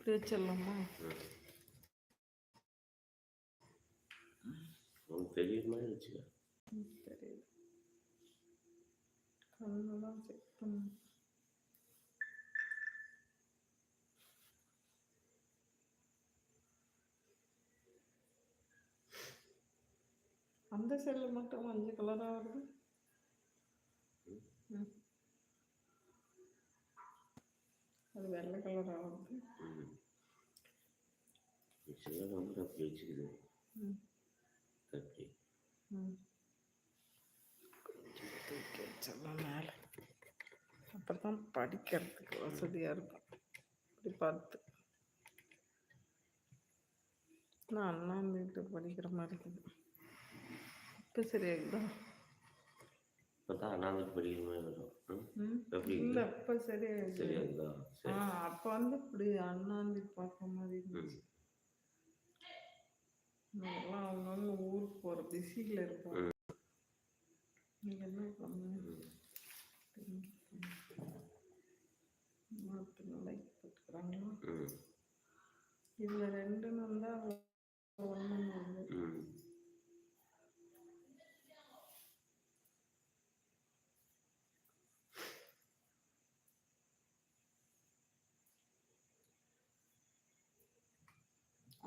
இப்படி வச்சிடலாமா உனக்கு பெரிய மாதிரி வச்சுக்க ம், தெரியுது கண்ணெல்லாம் செக் பண்ணு அந்த செல்லு மட்டும் மஞ்சள் கலராக வருது ம். அது வெள்ளை கலராக வருது சில வந்து அப்படி வச்சுக்குது வச்சிடலாம் மேலே அப்போ தான் படிக்கிறதுக்கு வசதியாக இருக்கும். இப்படி பார்த்து. நான் அண்ணா வீட்டு படிக்கிற மாதிரி இருக்குது. இப்போ சரியாகுதா இப்போ தான் படிக்கிற மாதிரி வரும் இல்லை இப்போ சரியாகுது சரியாகுதா ஆ அப்போ வந்து இப்படி அண்ணாந்தி பார்க்குற மாதிரி இருந்துச்சு. நாங்கெல்லாம் அவங்கவுங்க ஊருக்கு போகிற பிஸியில் இருப்போம் நீங்கள் என்ன பண்ண மாற்று லைக் போட்டுக்கிறாங்களா இதில் ரெண்டுன்னு வந்தால் ஒன்று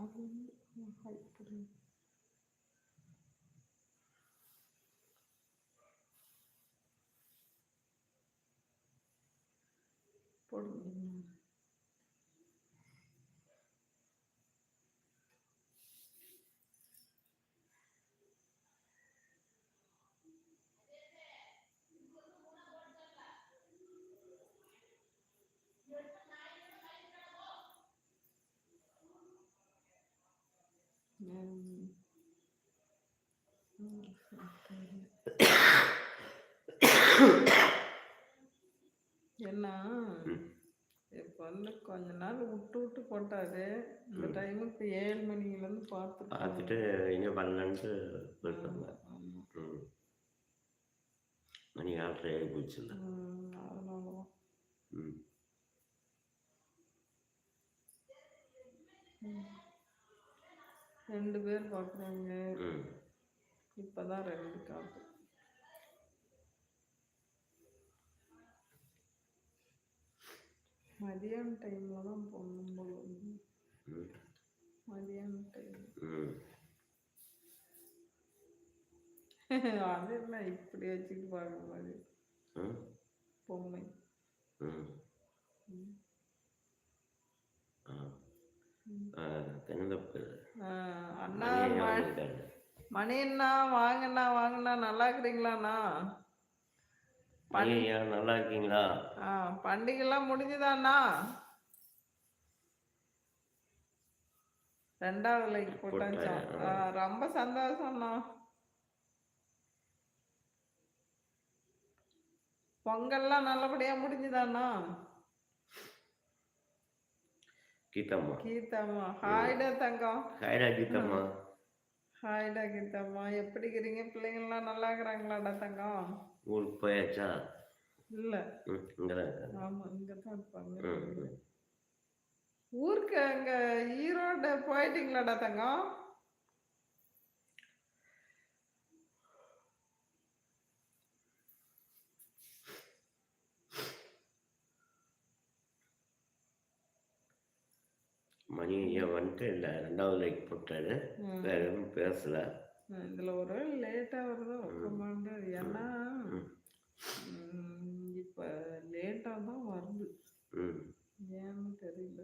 வந்து ம் அது வந்து ஹைட் போடுங்க போடுங்க ம். என்ன இப்போ வந்து கொஞ்ச நாள் விட்டு விட்டு போட்டாரு இந்த டைம் இப்போ ஏழு மணிலேருந்து பார்த்துட்டு பார்த்துட்டு எங்கே ஆமாம் ம் மணி ஆட்டரை ஆகி போச்சுல்ல அதனால தான் ம் ரெண்டு பேர் பார்க்குறாங்க. இப்போ தான் ரெண்டு காப்பு மதியான டைமில் தான் போகணும் போல மதியான டைம் அது என்ன இப்படி வச்சுட்டு பார்க்குற மாதிரி. பொம்மை. ஆ, அண்ணா மணி ம- வந்துட்டாரு மணி அண்ணா வாங்கண்ணா வாங்கண்ணா நல்லா இருக்கிறீங்களாண்ணா ஐயா நல்லா இருக்கீங்களா? ஆ பண்டிகைலாம் முடிஞ்சுதாண்ணா ரெண்டாவது லைக் போட்டாச்சா? ரொம்ப சந்தோஷம்ண்ணா பொங்கல்லாம் நல்லபடியா முடிஞ்சுதாண்ணா கீதம்மா. கீதாம்மா. ஹாய்டா தங்கம். ஹாய்டா கீதம்மா. ஹாய்டா கீதாம்மா எப்படி இருக்கிறீங்க பிள்ளைங்கள்லாம் நல்லா இருக்கிறாங்களாடா தங்கம்? ஊருக்கு போயாச்சா? இல்ல. ம் இங்கே தான் இருக்காங்க. ஆமா இங்க தான் இருப்பாங்க ஊருக்கு அங்க ஈரோடு போயிட்டீங்களாடா தங்கம்? மணி ஐயா வந்துட்டு இல்லை ரெண்டாவது லைக் போட்டாரு. வேற எதுவும் பேசல. இதுல ஒரு லேட்டா வருதோ கமாண்டு ஏன்னா இப்ப லேட்டா தான் வருது. ஏன்னு தெரியல.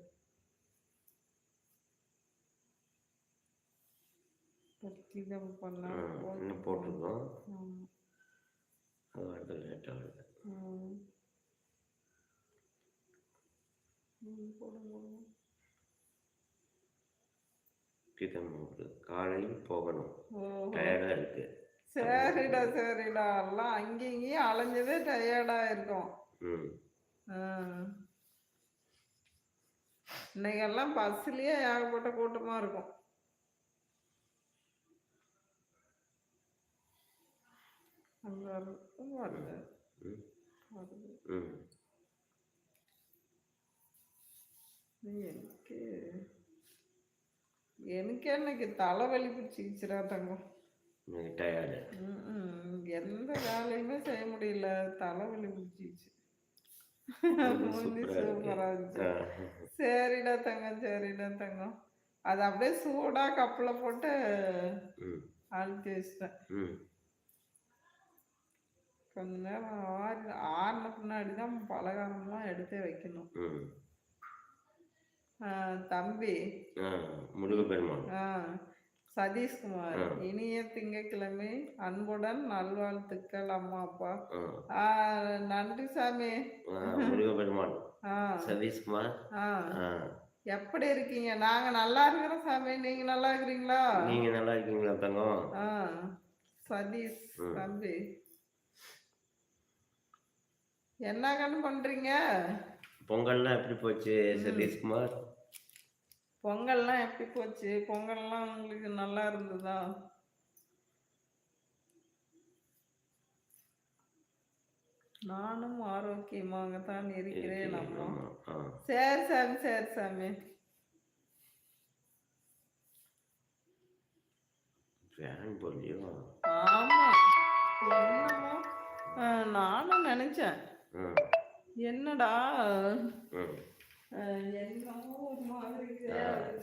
பத்தி தான் பண்ணா ஆ, இன்னும் போட்டிருக்கோம். அது வருது. லேட்டாக வருது போடுங்க வருது காலையில் போகணும். டயர்டாக இருக்கு. சரிடா சரிடா. எல்லாம் அங்கேயும் இங்கேயும் அலைஞ்சதே டயர்டா இருக்கும். இன்னைக்கெல்லாம் பஸ்லயே ஏகப்பட்ட கூட்டமா இருக்கும். எனக்கு எனக்கு என்னைக்கு தலைவலி பிடிச்சிக்கிச்சுரா தங்கம்? இன்னைக்கு டயர்டு. எந்த வேலையுமே செய்ய முடியல. தலைவலி பிடிச்சிச்சு சரிடா தங்கம் சரிடா தங்கம். அது அப்படியே சூடா கப்பல போட்டு அழுத்தி வச்சிட்டேன். கொஞ்ச நேரம் ஆறு ஆறின பின்னாடி தான் பலகாரம்லாம் எடுத்தே வைக்கணும். தம்பி. ஆ முருகப்பெருமான். ஆ, சதீஷ்குமார். இனிய திங்கட்கிழமை அன்புடன் நல்வாழ்த்துக்கள் அம்மா அப்பா நன்றி சாமி. ஆ, முருகப்பெருமான். ஆ. சதீஷ்குமார். எப்படி இருக்கீங்க? நாங்க நல்லா இருக்கிறோம் சாமி. நீங்க நல்லா இருக்கிறீங்களா? நீங்க நல்லா இருக்கீங்களா தங்கம்? ஆ. சதீஷ். தம்பி. என்ன கண்ணு பண்றீங்க? பொங்கல்லாம் எப்படி போச்சு சதீஷ்குமார்? பொங்கல்லாம் எப்படி போச்சு? பொங்கல்லாம் உங்களுக்கு நல்லா இருந்ததா? நானும் ஆரோக்கியமாக தான் இருக்கிறேன் அம்மா. சரி சாமி சரி சாமி. ஆமா. நானும் நினைச்சேன். என்னடா?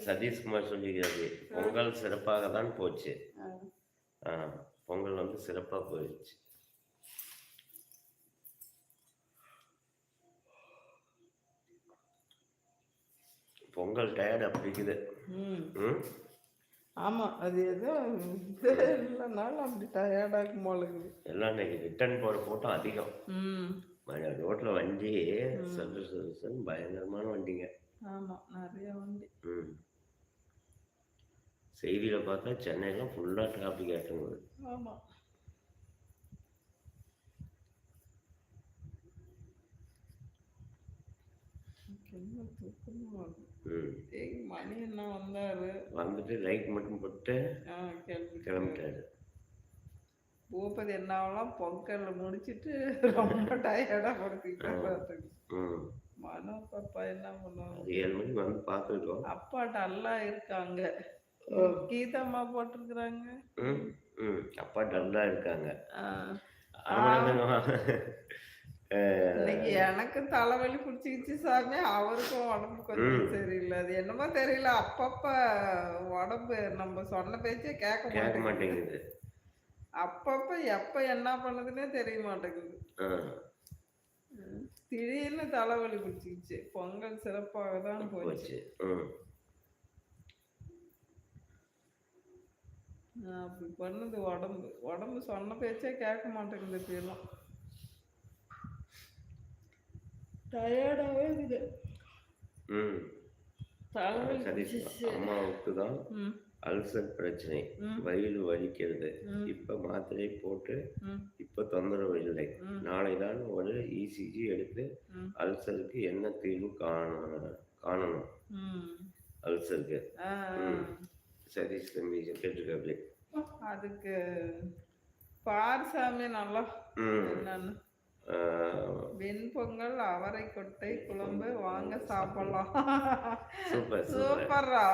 சதீஷ்குமார் சொல்லிக்கிறது பொங்கல் சிறப்பாக தான் போச்சு பொங்கல் வந்து சிறப்பாக போயிடுச்சு. பொங்கல் டயர்டு அப்படி இருக்குது ம். ம்? ஆமா அது ஏதோ இது இல்லைனாலும் அப்படி டயர்டாகும் போல இருக்குது. எல்லாம் இன்னைக்கு ரிட்டர்ன் போகிற கூட்டம் அதிகம். ம் ரோட்டில் வண்டி சல்லு சல்லு பயங்கரமான வண்டிங்க. ஆமா நிறைய வண்டி. ம். செய்தியில் பார்த்தா சென்னையெல்லாம் ஃபுல்லாக டிராஃபிக் ஆகிட்டுங்குது ஆமா. எனக்கு என்ன தூக்கமா வருது. ம். ஏய், மணி என்ன வந்தாரு? வந்துட்டு லைட் மட்டும் போட்டு கிளம்பிட்டாரு. பூபதி என்னாவெல்லாம் பொங்கல் முடிச்சிட்டு ரொம்ப டயர்டா படுத்துக்கிட்டு மனோ பாப்பா என்ன பண்ணுவாங்க? ஏழு மணிக்கு வந்து பார்த்துருக்கோம் அப்பா டல்லா இருக்காங்க. கீதம்மா போட்டிருக்கிறாங்க. அப்பா டல்லாக இருக்காங்க. இன்னைக்கு எனக்கு தலைவலி பிடிச்சிக்கிச்சு சாமி. அவருக்கும் உடம்பு கொஞ்சம் சரியில்லை. அது என்னமோ தெரியல. அப்பப்ப உடம்பு நம்ம சொன்ன பேச்சே கேட்க மாட்டேங்குது. அப்பப்ப எப்ப என்ன பண்ணுதுன்னே தெரிய மாட்டேங்குது. திடீர்னு தலைவலி பிடிச்சிக்கிச்சு. பொங்கல் சிறப்பாக தான் போச்சு. அப்படி பண்ணுது உடம்பு. உடம்பு சொன்ன பேச்சே கேட்க மாட்டேங்குது இப்பெல்லாம் டயர்டாகவே இருக்குது. ம். தலைவலி பிடிச்சிச்சு அம்மாவுக்கு தான் ம். அல்சர் பிரச்சனை. வயிறு வலிக்கிறது. இப்ப மாத்திரை போட்டு இப்ப தொந்தரவு இல்லை. ம். நாளை தான் ஒரு இசிஜி எடுத்து ம். அல்சருக்கு என்ன தீர்வு காண காணணும்? அல்சருக்கு. சதீஷ் தம்பி கேட்டிருக்காப்டி அதுக்கு பார் சாமி நல்லா என்னன்னு? வெண்பொங்கல் அவரை கொட்டை குழம்பு வாங்க சாப்பிடலாம். Super super. சூப்பர்ரா.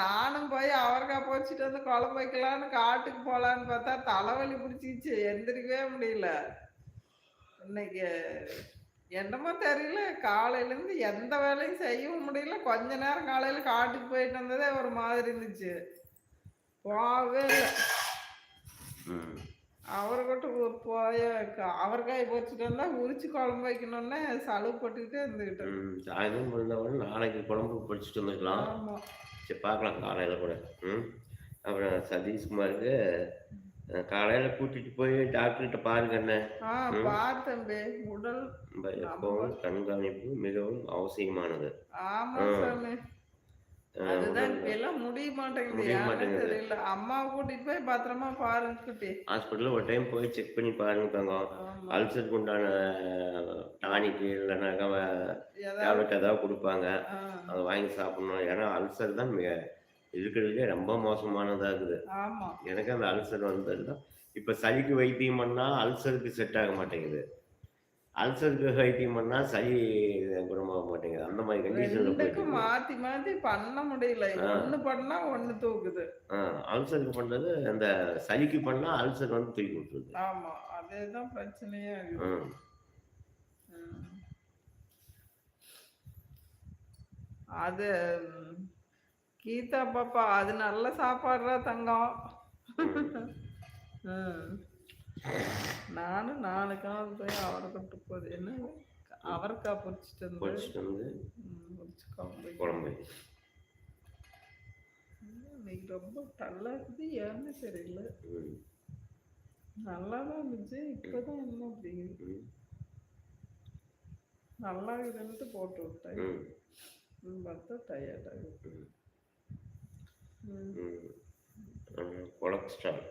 நானும் போய் அவரைக்காய் போச்சுட்டு வந்து குழம்பு வைக்கலான்னு காட்டுக்கு போலான்னு பார்த்தா தலைவலி பிடிச்சிச்சு எந்திரிக்கவே முடியல. இன்னைக்கு என்னமோ தெரியல. காலையில இருந்து எந்த வேலையும் செய்யவும் முடியல. கொஞ்ச நேரம் காலையில காட்டுக்கு போயிட்டு வந்ததே ஒரு மாதிரி இருந்துச்சு. போகவே இல்லை. அவர்கிட்ட ஒரு போய் அவரைக்காய் பொரிச்சிட்டு வந்தா உரிச்சு குழம்பு வைக்கணும்னு சலுவு போட்டுக்கிட்டே இருந்துகிட்டேன் ம் சாயந்தரம் முடிந்தவொடனே நாளைக்கு குழம்பு படிச்சுட்டு வந்துக்கலாம். சரி பார்க்கலாம் காலையில் கூட. ம் அப்புறம் சதீஷ்குமாருக்கு காலையில கூட்டிட்டு போய் டாக்டர்கிட்ட பாருங்க உடல் கண்காணிப்பு மிகவும் அவசியமானது. அதுதான் இப்ப எல்லாம் முடிய மாட்டேங்குது. அம்மாவை கூட்டிட்டு போய் பத்திரமா பாருங்க குட்டி. ஹாஸ்பிட்டலில் ஒரு டைம் போய் செக் பண்ணி பாருங்க தங்கம். அல்சருக்கு உண்டான டானிக்கு இல்லைனாக்கா டேப்லெட் ஏதாவது கொடுப்பாங்க. அதை வாங்கி சாப்பிடணும். ஏன்னா அல்சர் தான் இருக்கிறதுலே ரொம்ப மோசமானதாக இருக்குது. எனக்கு அந்த அல்சர் வந்தது தான் இப்போ சளிக்கு வைத்தியம் பண்ணால் அல்சருக்கு செட் ஆக மாட்டேங்குது. அல்சருக்கு வைத்தியம் பண்ணா சளி குணமாக மாட்டேங்குது அந்த மாதிரி இருக்கு. மாத்தி மாத்தி பண்ண முடியல. ஒண்ணு பண்ணா ஒண்ணு தூக்குது அல்சருக்கு பண்றது அந்த சளிக்கு பண்ணா அல்சர் வந்து தூக்கி விட்டுருது ஆமா அதேதான் பிரச்சனையா. ம். அது கீதா பாப்பா அது நல்ல சாப்பாடுறா தங்கம் ம். நானும் நாலு கால் போய் அவரைக்கட்டு போகுது என்ன அவரைக்காய் பொரிச்சிட்டு வந்து பொரிச்சிட்டு வந்து பொரிச்சு குழம்பு இன்னைக்கு ரொம்ப டல்லா இருக்குது ஏன்னு தெரியல. நல்லா தான் இருந்துச்சு. இப்போதான் என்ன அப்படிங்குது. நல்லா இருக்குதுன்ட்டு போட்டு விட்டேன். பார்த்தா டயர்ட் ஆகுது ம். ம். ம். கொலஸ்ட்ரால்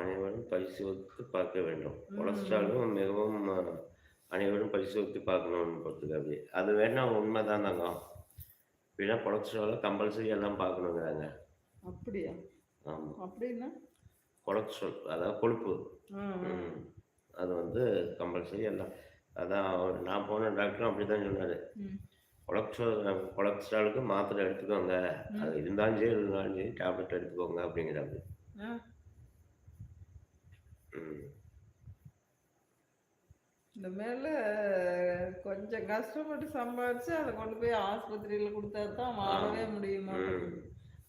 அனைவரும் பரிசோதித்து பார்க்க வேண்டும். கொலஸ்ட்ராலும் மிகவும் அனைவரும் பரிசோதித்து பார்க்கணும்னு போட்டுருக்காரு அது வேணா உண்மைதான் தாங்க இப்படின்னா கொலஸ்ட்ராலை கம்பல்சரி எல்லாம் பார்க்கணுங்கிறாங்க. அப்படியா? ஆமாம் அப்படின்னா கொலஸ்ட்ரால் அதாவது கொழுப்பு. அது வந்து கம்பல்சரி எல்லாம். அதான் நான் போன டாக்டரும் அப்படி தான் சொன்னார். கொலஸ்ட்ரால் கொலஸ்ட்ராலுக்கு மாத்திரை எடுத்துக்கோங்க. அது இருந்தாலும் சரி இருந்தாலும் சரி டேப்லெட் எடுத்துக்கோங்க அப்படிங்கிறாரு இந்த மேல கொஞ்சம் கஷ்டப்பட்டு சம்பாதிச்சு அதை கொண்டு போய் ஆஸ்பத்திரியில கொடுத்தா தான் வாழவே முடியுமா?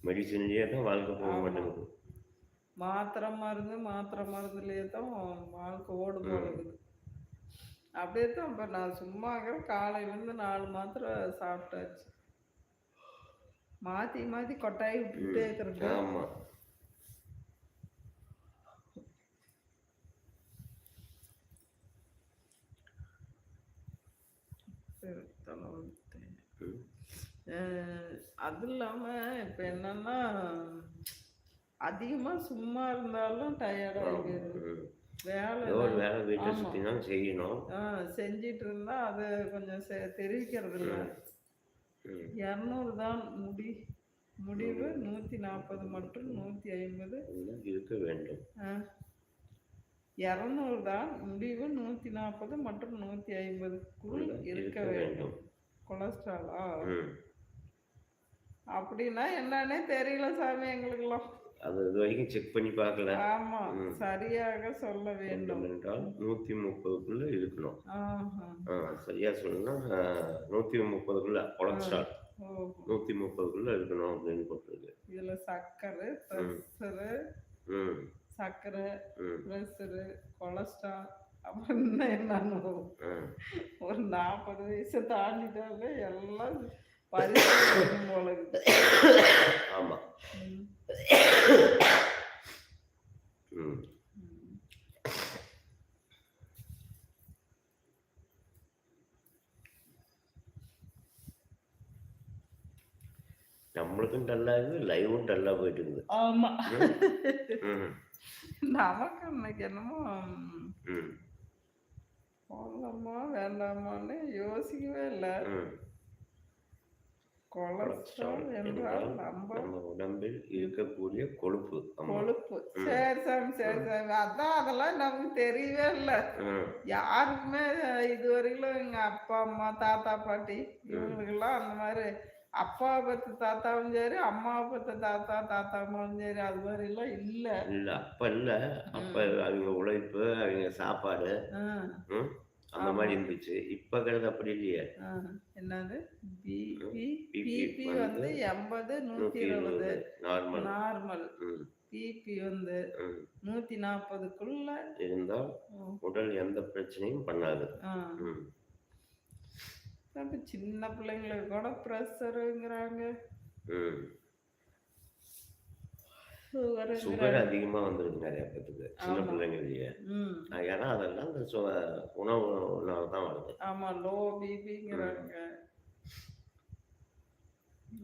மெடிசன்லேயே தான் வாழ்க்கை போக. மாட்டேங்குது மாத்திரை மருந்து மாத்திரை மருந்துலயே தான் வாழ்க்கை ஓடு போடுது அப்படியே தான் இப்போ நான் சும்மா காலையிலேருந்து நாலு மாத்திரை சாப்பிட்டாச்சு. மாற்றி மாற்றி கொட்டாய் விட்டுட்டே இருக்கிறது ஆமாம் சரி, தலைவலித்தேன். ம் அஹ் அது இல்லாமல் இப்போ என்னன்னா அதிகமாக சும்மா இருந்தாலும் டயர்ட் ஆகிடுது ம். வேலை ஒரு வேலை வீட்டை. சுற்றி தான் செய்யணும். ஆ செஞ்சிட்டு இருந்தா அது கொஞ்சம் தெரிவிக்கிறது இல்லை இரநூறு தான் முடி முடிவு நூற்றி நாற்பது மற்றும் நூற்றி ஐம்பது. இருக்க வேண்டும். இரநூறு தான் முடிவு நூற்றி நாற்பது மற்றும் நூற்றி ஐம்பதுக்குள் இருக்க வேண்டும். கொலஸ்ட்ராலா? அப்படின்னா என்னன்னே தெரியல சாமி எங்களுக்கெல்லாம் அது இது வரைக்கும் செக் பண்ணி பார்க்கல. ஆமா. சரியாக சொல்ல வேண்டும். என்றால் நூற்றி முப்பதுக்குள்ள இருக்கணும். சரியா சொல்லணும்னா நூற்றி முப்பதுக்குள்ள கொலஸ்ட்ரால் நூற்றி முப்பதுக்குள்ள இருக்கணும் அப்படின்னு போட்டிருக்கு. இதுல சர்க்கரை ப்ரெஷரு ம். ப்ரெஷரு கொலஸ்ட்ரால் அப்புறம் இன்னும் என்னன்னு ஒரு நாற்பது வயசை தாண்டிட்டாலே எல்லாம் பரிசோதனை போல இருக்குது ஆமாம் ம். ம் ம். நம்மளுக்கும் டல்லாக இருக்குது லைவும் டல்லாக போயிட்டு இருக்குது ஆமா நமக்கு இன்னைக்கு என்னமோ போடலாமா வேண்டாமான்னு யோசிக்கவே இல்லை. கொலஸ்ட்ரால் என்றால் நம்ம உடம்பில் இருக்கக்கூடிய கொழுப்பு. கொழுப்பு. சரி சாமி சரி சாமி. அதான் அதெல்லாம் நமக்கு தெரியவே இல்லை. யாருக்குமே இதுவரையிலும் எங்க அப்பா அம்மா தாத்தா பாட்டி இவங்களுக்கெல்லாம் அந்த மாதிரி அப்பாவை பத்த தாத்தாவும் சரி அம்மாவை பத்த தாத்தா தாத்தா அம்மாவும் சரி அது மாதிரி எல்லாம் இல்ல. இல்ல அப்ப இல்ல. அப்ப அவங்க உழைப்பு அவங்க சாப்பாடு அந்த மாதிரி இருந்துச்சு. இப்ப கிடையாது அப்படி இல்லையே. என்னது? பிபி வந்து எண்பது நூத்தி இருபது. நார்மல். நார்மல். பிபி வந்து. நூத்தி நாற்பதுக்குள்ள இருந்தால் உடல் எந்த பிரச்சனையும் பண்ணாது. சின்ன பிள்ளைங்களுக்கு கூட ப்ரெஷருங்கிறாங்க சுகருங்கிறாங்க சுகர் அதிகமா வந்துருது நிறைய பேத்துக்கு. சின்ன. பிள்ளைங்களையே. ஏன்னா அதெல்லாம் இந்த சு- உணவுனால தான் வருது. ஆமா லோ பிபிங்கிறாங்க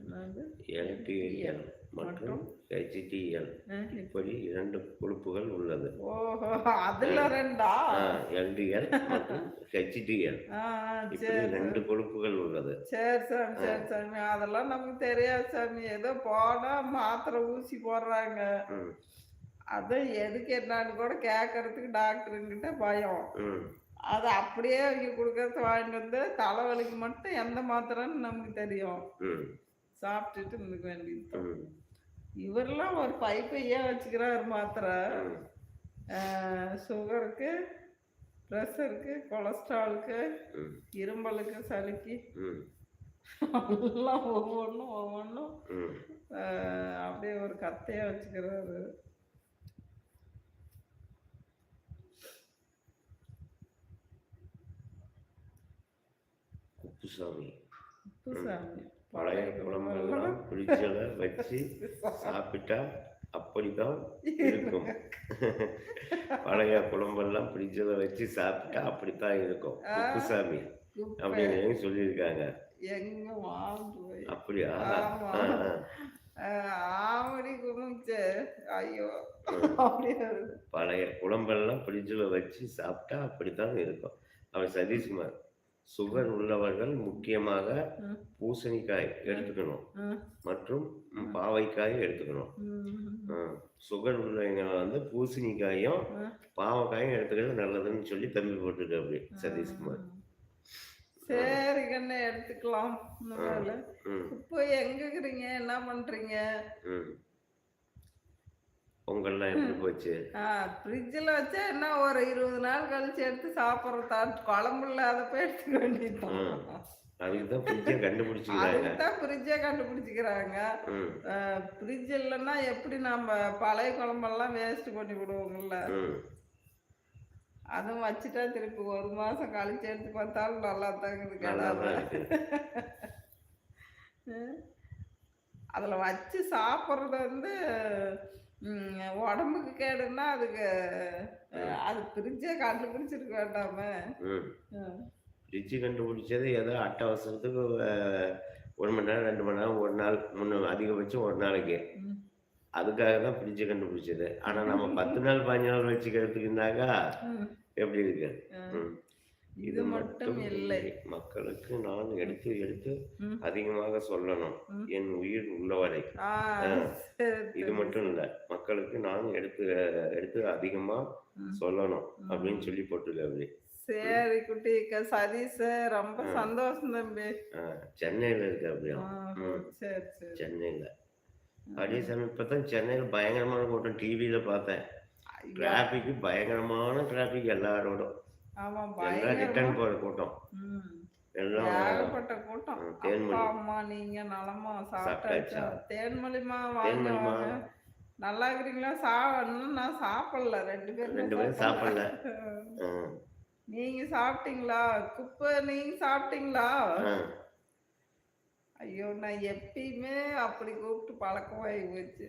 என்னது? எல்டிஎல் மற்றும் ஹெச்டிஎல் இப்படி இரண்டு கொழுப்புகள் உள்ளது. அதுல ரெண்டா? எல்டிஎல் மற்றும் ஹெச்டிஎல் இப்படி ரெண்டு கொழுப்புகள் உள்ளது. சரி சாமி சரி சாமி. அதெல்லாம் நமக்கு தெரியாது சாமி. ஏதோ போனா மாத்திரை ஊசி போடுறாங்க. அதான் எதுக்கு என்னன்னு கூட கேட்கறதுக்கு டாக்டருங்கிட்ட பயம். அது அப்படியே அவங்க கொடுக்கறது வாங்கிட்டு வந்து தலைவலிக்கு மட்டும் எந்த மாத்திரைன்னு நமக்கு தெரியும். சாப்பிட்டுட்டு இருந்துக்க வேண்டியது இவரெல்லாம் ஒரு பைப்பையே வச்சுக்கிறாரு மாத்திரை? சுகருக்கு ப்ரெஷருக்கு கொலஸ்ட்ராலுக்கு இரும்பலுக்கு சளிக்கு. எல்லாம் ஒவ்வொன்றும் ஒவ்வொன்றும் அப்படியே ஒரு கத்தையாக வச்சுக்கிறாரு. குப்புசாமி. உப்புசாமி பழைய குழம்பெல்லாம் ஃப்ரிட்ஜில் வச்சு சாப்பிட்டா அப்படித்தான் இருக்கும். பழைய குழம்பெல்லாம் ஃப்ரிட்ஜில் வச்சு சாப்பிட்டா அப்படித்தான் இருக்கும். குப்புசாமி குப்பை. அப்படின்னு சொல்லியிருக்காங்க? அப்படியா. பழைய குழம்பெல்லாம் ஃப்ரிட்ஜில் வச்சு சாப்பிட்டா அப்படித்தான் இருக்கும். அவன் சதீஷ்குமார் சுகர் உள்ளவர்கள் முக்கியமாக. பூசணிக்காய் எடுத்துக்கணும். மற்றும் பாவைக்காய் எடுத்துக்கணும். சுகர் உள்ளவங்க வந்து பூசணிக்காயும். பாவக்காயும் எடுத்துக்கிறது நல்லதுன்னு சொல்லி தம்பி போட்டிருக்கு அப்படி சதீஷ்குமார். சரி கண்ணு எடுத்துக்கலாம். இப்போ எங்க இருக்கிறீங்க என்ன பண்றீங்க? பொங்கல்லாம் எப்படி போச்சு? ஃப்ரிட்ஜில் வச்சா என்ன ஒரு இருபது நாள் கழிச்சு எடுத்து சாப்பிட்றதா? குழம்பு இல்லாதப்ப எடுத்துக்க வேண்டியதுதான். ம். அதுக்கு தான் ஃப்ரிட்ஜை கண்டுபிடிச்சிக்கிறாங்க. தான் ஃப்ரிட்ஜே கண்டுபிடிச்சிக்கிறாங்க. ஃப்ரிட்ஜ் இல்லைன்னா எப்படி நம்ம பழைய குழம்பெல்லாம் வேஸ்ட் பண்ணி விடுவோங்கல்ல? அதுவும் வச்சுட்டா திருப்பி ஒரு மாசம் கழிச்சு எடுத்து பார்த்தாலும் நல்லா தாங்க இருக்கு நல்லா தான் இருக்கு அதுல வச்சு சாப்பிட்றது வந்து உடம்புக்கு கேடுன்னா அதுக்கு அது ஃப்ரிட்ஜே கண்டுபிடிச்சிருக்க வேண்டாமே. ஃப்ரிட்ஜு கண்டுபிடிச்சது ஏதோ அட்டவசரத்துக்கு ஒரு மணி நேரம் ரெண்டு மணி நேரம் ஒரு நாள் முன்ன அதிகபட்சம் ஒரு நாளைக்கு. அதுக்காக தான் ஃப்ரிட்ஜை கண்டுபிடிச்சது ஆனால் நம்ம பத்து நாள் பதினஞ்சு நாள் வச்சுக்கிறதுக்குனாக்கா. எப்படி இருக்கு. ம். இது மட்டும் இல்லை. மக்களுக்கு நான் எடுத்து எடுத்து. அதிகமாக சொல்லணும். என் உயிர் உள்ளவரை. இது. மட்டும் இல்லை. மக்களுக்கு நான் எடுத்து எடுத்து அதிகமா. சொல்லணும் அப்படின்னு சொல்லி போட்டுருக்க அப்படி. சரி குட்டி சதீஷ் ரொம்ப. சந்தோஷம் தம்பி. சென்னையில இருக்கு அப்படியா? சென்னையில. அப்படியே சாமி இப்பதான் சென்னையில பயங்கரமான கூட்டம். டிவியில பார்த்தேன். டிராபிக் பயங்கரமான டிராபிக் எல்லாரோடும். எல்லாம் ரிட்டர்ன் போற கூட்டம். ஏகப்பட்ட கூட்டம். அப்பா அம்மா நீங்க நலமா சாப்பிட்டாச்சா? தேன்மொழிமா வாங்க நல்லா இருக்கிறீங்களா? சா நான் சாப்பிடல. ரெண்டு பேரும் ரெண்டு பேரும் சாப்பிடல. நீங்க சாப்பிட்டீங்களா? குப்பை நீங்க சாப்பிட்டீங்களா. ஐயோ நான் எப்பயுமே அப்படி கூப்பிட்டு பழக்கமாகி போச்சு.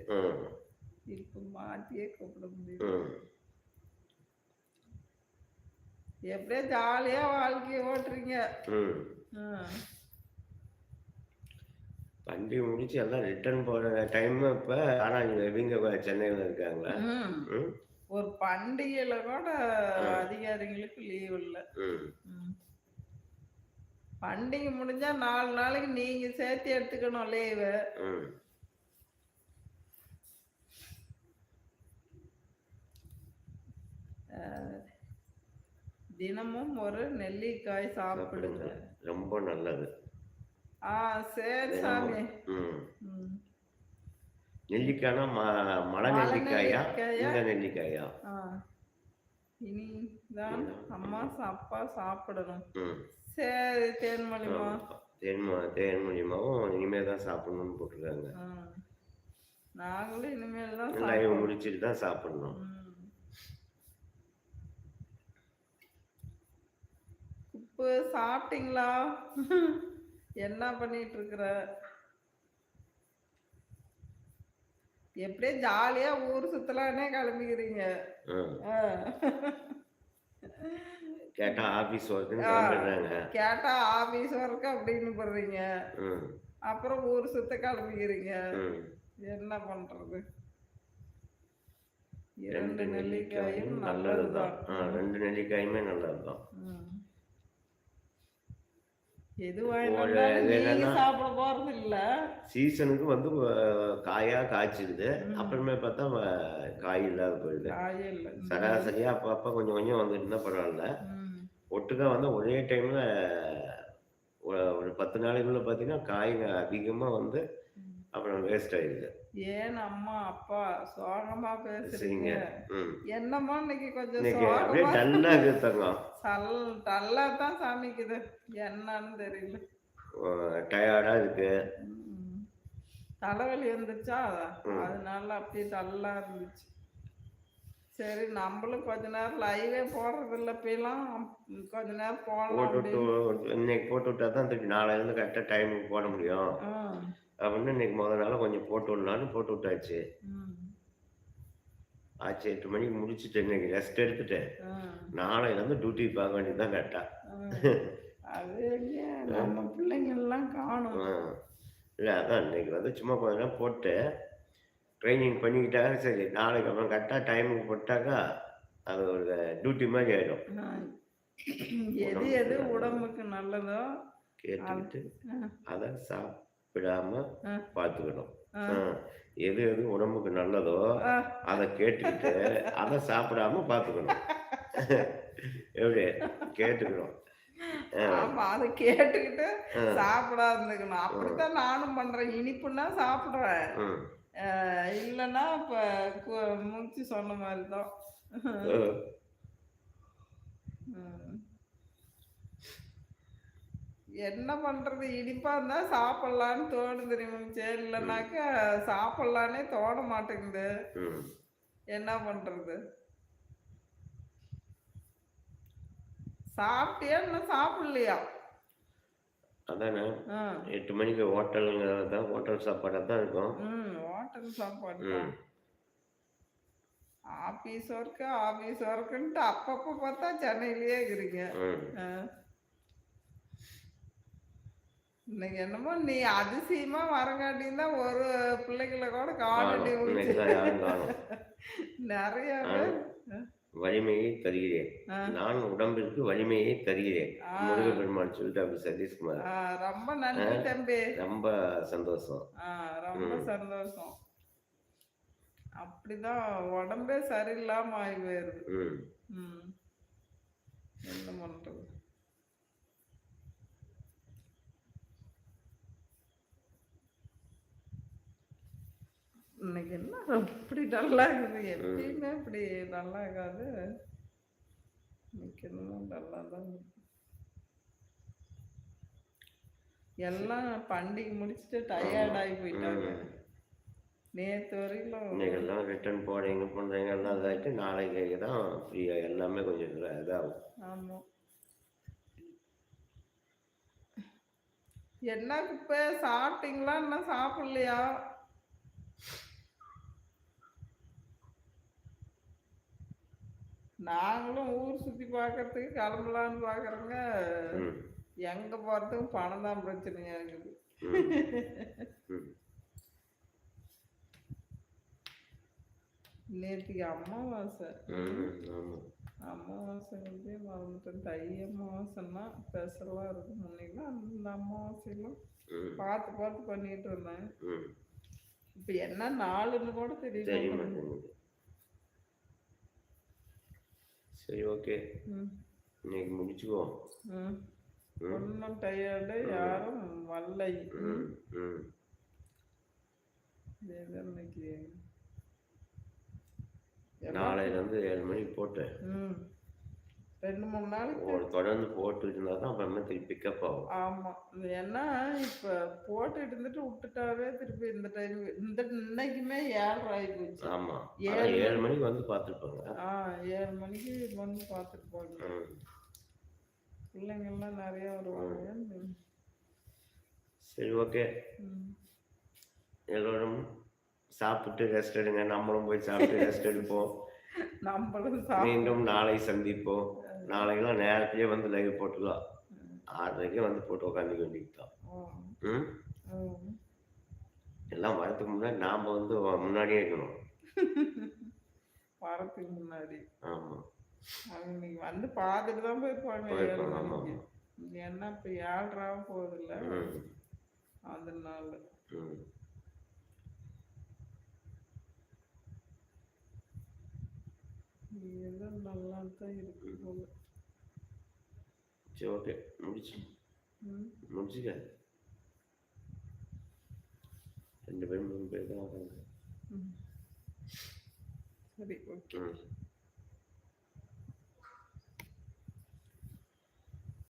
இப்ப மாத்தியே கூப்பிட முடியும். எப்படியோ ஜாலியா வாழ்க்கைய ஓட்டுறீங்க. வண்டி முடிச்சு எல்லாம் ரிட்டர்ன் போற டைம் இப்ப ஆனா இங்க இவங்க சென்னையில இருக்காங்களா? ஒரு பண்டிகையில கூட அதிகாரிங்களுக்கு லீவ் இல்ல. பண்டிகை முடிஞ்சா நாலு நாளைக்கு நீங்க சேர்த்து எடுத்துக்கணும் லீவு ம். தினமும் ஒரு நெல்லிக்காய் சாப்பிடுங்க. ரொம்ப நல்லது. ஆ சரி சாமி. நெல்லிக்காய்னா ம. மலை மலை நெல்லிக்காயா? இந்த நெல்லிக்காயா. இனி தான் அம்மா அப்பா சாப்பிடணும். சரி தேன்மொழிமா தேன்ம தேன்மொழிமாவும் இனிமே தான் சாப்பிடணும்னு போட்டிருக்காங்க. நாங்களும் இனிமேல் தான் முடிச்சிட்டு தான் சாப்பிடணும். உப்பு சாப்பிட்டீங்களா? என்ன பண்ணிட்டு இருக்கிற எப்படியே ஜாலியா ஊர் சுத்தலானே கிளம்பிக்கிறீங்க. கேட்டா ஆபீஸ் கேட்டா ஆபீஸ் ஒர்க் அப்படின்னு போடுறீங்க. அப்புறம் ஊர் சுத்த கிளம்பிக்கிறீங்க. என்ன பண்றது? ரெண்டு நெல்லிக்காயும் நல்லதுதான். ரெண்டு நெல்லிக்காயுமே நல்லதுதான் ம். எது ஒரு வாங்கினாலும் இது நீங்க என்னன்னா- சாப்பிட போறது இல்ல சீசனுக்கு வந்து காயா காய்ச்சிடுது. அப்புறமே பார்த்தா காய் இல்லாத போயிடுது சராசரியா அப்ப அப்ப கொஞ்சம் கொஞ்சம் வந்துட்டு இருந்தா பரவாயில்ல. ஒட்டுக்கா வந்து ஒரே டைம்ல ஒரு பத்து நாளைக்குள்ள பார்த்தீங்கன்னா காய்ங்க அதிகமாக வந்து. அப்புறம் வேஸ்ட் ஆயிடுது. ஏன் அம்மா அப்பா சோகமா பேசுறீங்க? என்னமோ இன்னைக்கு கொஞ்சம் அப்படியே தங்கம் சல் டல்லா தான் சாமிக்குது. என்னன்னு தெரியல. டயர்டாக இருக்கு. தலைவலி வந்துருச்சா? ம். அதனால அப்படியே டல்லா இருந்துச்சு. சரி நம்மளும் கொஞ்ச நேரம் லைவே போடுறது இல்லை இப்பெல்லாம் கொஞ்ச நேரம் போடலாம் போட்டு இன்னைக்கு போட்டு விட்டா தான் திருப்பி நாளையிலேருந்து கரெக்டாக டைமுக்கு போட முடியும். அப்படின்னு இன்னைக்கு முதல் நாள் கொஞ்சம் போட்டு விடலான்னு போட்டு விட்டாச்சு. ஆச்சு எட்டு மணிக்கு முடிச்சுட்டு இன்னைக்கு ரெஸ்ட் எடுத்துட்டு ம். நாளையிலேருந்து டியூட்டி பார்க்க வேண்டியது தான் கரெக்டாக ம். அது நம்ம பிள்ளைங்கள்லாம் காணும் இல்லை அதான் இன்னைக்கு வந்து சும்மா கொஞ்ச நேரம் போட்டு ட்ரைனிங் பண்ணிக்கிட்டாங்க சரி நாளைக்கு அப்புறம் கரெக்டாக டைமுக்கு போட்டாக்கா அது ஒரு டியூட்டி மாதிரி ஆகிடும். எது எது உடம்புக்கு நல்லதோ கேட்டுக்கிட்டு. அதை சாப்பிடாம ம். பார்த்துக்கணும். ம். ஆ, எது எது உடம்புக்கு நல்லதோ. அதை கேட்டுக்கிட்டு அதை சாப்பிடாம பார்த்துக்கணும். எப்படி? கேட்டுக்கணும். ஆமா அதை கேட்டுக்கிட்டு. சாப்பிடாம இருந்துக்கணும் அப்படித்தான் நானும் பண்றேன். இனிப்புன்னா சாப்பிடுறேன். இல்லைன்னா இப்ப மூச்சு சொன்ன மாதிரி தான் ஆ, ம். என்ன பண்றது? இனிப்பா இருந்தா சாப்பிடலான்னு தோணுது தெரியுமா இல்லைனாக்கா சாப்பிடலானே தோண மாட்டேங்குது. என்ன பண்றது? சாப்பிட்டியா? இன்னும் சாப்பிடலையா? அதானே. எட்டு மணிக்கு ஹோட்டலுங்க தான் ஹோட்டல் சாப்பாடாக தான் இருக்கும். ம் ஹோட்டல் சாப்பாடு ம். ஆபீஸ் ஒர்க்கு ஆபீஸ் ஒர்க்குன்ட்டு அப்பப்போ பார்த்தா சென்னையிலேயே இருக்கிறீங்க. இன்னைக்கு என்னமோ நீ அதிசயமா வரங்காட்டியும் தான் ஒரு பிள்ளைகளை கூட காணும். நிறைய வலிமையை தருகிறேன். நான் உடம்பிற்கு வலிமையை தருகிறேன். முருகப்பெருமான் சொல்லிட்டு அப்படி சதீஷ்குமார். ரொம்ப நன்றி தம்பி. ரொம்ப சந்தோஷம். ரொம்ப. சந்தோஷம். அப்படிதான் உடம்பே சரியில்லாம ஆகி போயிருது. என்ன பண்றது? இன்னைக்கு என்ன இப்படி நல்லா இருக்குது? எப்பயுமே இப்படி நல்லா இருக்காது. இன்னைக்கு என்னமோ நல்லா தான். எல்லாம் பண்டிகை முடிச்சுட்டு டயர்ட் ஆகி போயிட்டாங்க. ம். நேத்து வரையிலும் இன்னைக்கு எல்லாம் ரிட்டர்ன் போறீங்க பண்றீங்க எல்லாம் இதாகிட்டு நாளைக்கு தான் ஃப்ரீயா எல்லாமே கொஞ்சம் இதா- இதாகும். ஆமா. என்ன குப்பை? சாப்பிட்டீங்களா? இன்னும் சாப்பிடலையா? நாங்களும் ஊர் சுத்தி பார்க்கறதுக்கு கிளம்பலான்னு பார்க்கறோங்க எங்க போறதுக்கு பணம் தான் பிரச்சனையா இருக்குது. நேற்றுக்கு அமாவாசை. அமாவாசை வந்து மறந்துட்டேன். தை அமாவாசைன்னா ஸ்பெஷலாக இருக்கும். முன்னைக்கெல்லாம் அந்த அமாவாசையெல்லாம் பார்த்து பார்த்து பண்ணிட்டு இருந்தேன். ம். இப்போ என்ன நாளுன்னு கூட தெரிய தெரியல மாட்டேங்குது சரி ஓகே இன்னைக்கு முடிச்சுக்குவோம். ஒன்றும் டயர்டு யாரும் வல்லை ம் ம். ஏதோ இன்னைக்கு நாளையிலேருந்து ஏழு மணிக்கு போட்டு ம். ரெண்டு மூணு நாளைக்கு தொடர்ந்து போட்டு இருந்தா தான் அப்புறமே திருப்பி பிக்கப் ஆகும். ஆமாம் ஏன்னா இப்போ போட்டுட்டு இருந்துட்டு விட்டுட்டாவே திருப்பி இந்த டைம் இந்த இன்னைக்குமே ஏழரை ஆகி போச்சு ஆமா ஏழு ஏழு மணிக்கு வந்து பார்த்துருப்பாங்க. ஆ ஏழு மணிக்கு வந்து பார்த்துட்டு போங்க ம். பிள்ளைங்கள்லாம் நிறைய வருவாங்க. சரி ஓகே. எல்லோரும் சாப்பிட்டு ரெஸ்ட் எடுங்க. நம்மளும் போய் சாப்பிட்டு ரெஸ்ட் எடுப்போம். நம்மளும் மீண்டும் நாளை சந்திப்போம். நாளைக்கெல்லாம் நேரத்திலே வந்து லைவ் போட்டுக்கலாம் ஆறரைக்கே வந்து போட்டு உட்காந்துக்க வேண்டியதுதான். ம்? எல்லாம் வரதுக்கு முன்னாடி நாம் வந்து முன்னாடியே இருக்கணும். வரத்துக்கு முன்னாடி. ஆமாம் அவங்க வந்து பார்த்துட்டு தான் போயிருப்பாங்க மணிக்கு. இங்க என்ன இப்போ ஏழ்ராவும் போகுதுல்ல? அதனால. ம் ஏதோ நல்லா தான் இருக்கு போல சரி ஓகே முடிச்சு ம் முடிச்சுக்க ரெண்டு பேரும் மூணு பேர் தான் வராங்க ம் சரி ஓகே ம்